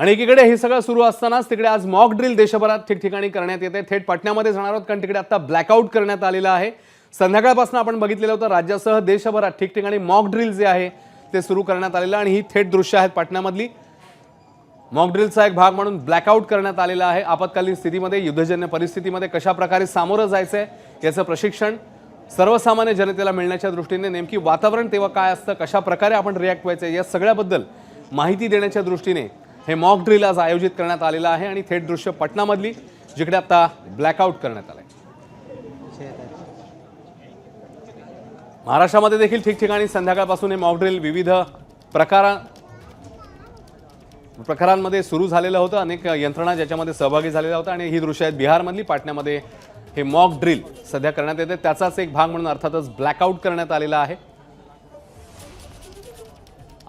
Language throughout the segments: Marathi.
आणि एकीकडे हे सगळं सुरू असतानाच तिकडे आज मॉक ड्रिल देशभरात ठिकठिकाणी करण्यात येते. थेट पटण्यामध्ये जाणार आहोत कारण तिकडे आता ब्लॅकआउट करण्यात आलेलं आहे. संध्याकाळपासून आपण बघितलेलं होतं राज्यासह देशभरात ठिकठिकाणी मॉक ड्रिल जे आहे ते सुरू करण्यात आलेलं आणि ही थेट दृश्य आहेत पटण्यामधली. मॉक ड्रिलचा एक भाग म्हणून ब्लॅकआउट करण्यात आलेला आहे. आपत्कालीन स्थितीमध्ये युद्धजन्य परिस्थितीमध्ये कशा प्रकारे सामोरं आहे याचं प्रशिक्षण सर्वसामान्य जनतेला मिळण्याच्या दृष्टीने नेमकी वातावरण तेव्हा काय असतं कशा प्रकारे आपण रिॲक्ट व्हायचं या सगळ्याबद्दल माहिती देण्याच्या दृष्टीने हे मॉक ड्रिल आज आयोजित करण्यात आलेलं आहे आणि थेट दृश्य पटनामधली जिकडे आता ब्लॅकआउट करण्यात आलं महाराष्ट्रामध्ये देखील ठिकठिकाणी संध्याकाळपासून हे मॉक ड्रिल विविध प्रकारा प्रकारांमध्ये सुरू झालेलं होतं. अनेक यंत्रणा ज्याच्यामध्ये सहभागी झालेल्या होत्या आणि ही दृश्य आहेत बिहारमधली. पाटण्यामध्ये हे मॉक ड्रिल सध्या करण्यात येते. त्याचाच एक भाग म्हणून अर्थातच ब्लॅकआउट करण्यात आलेला आहे.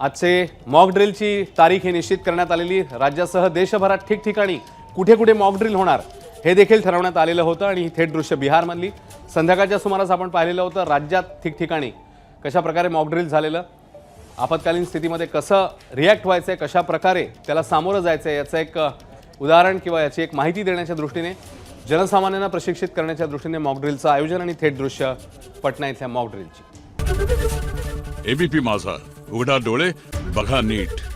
आजचे मॉक ड्रिलची तारीख ही निश्चित करण्यात आलेली. राज्यासह देशभरात ठिकठिकाणी कुठे कुठे मॉक ड्रिल होणार हे देखील ठरवण्यात आलेलं होतं आणि ही थेट दृश्य बिहारमधली. संध्याकाळच्या सुमारास आपण पाहिलेलं होतं राज्यात ठिकठिकाणी कशाप्रकारे मॉकड्रिल मॉक ड्रिल झालेलं आपत्कालीन स्थितीमध्ये कसं रिॲक्ट व्हायचं आहे कशा प्रकारे त्याला सामोरं जायचं आहे याचं एक उदाहरण किंवा याची एक माहिती देण्याच्या दृष्टीने जनसामान्यांना प्रशिक्षित करण्याच्या दृष्टीने मॉकड्रिलचं आयोजन आणि थेट दृश्य पटना इथल्या मॉकड्रिलची एबीपी माझा. उघडा डोळे बघा नीट.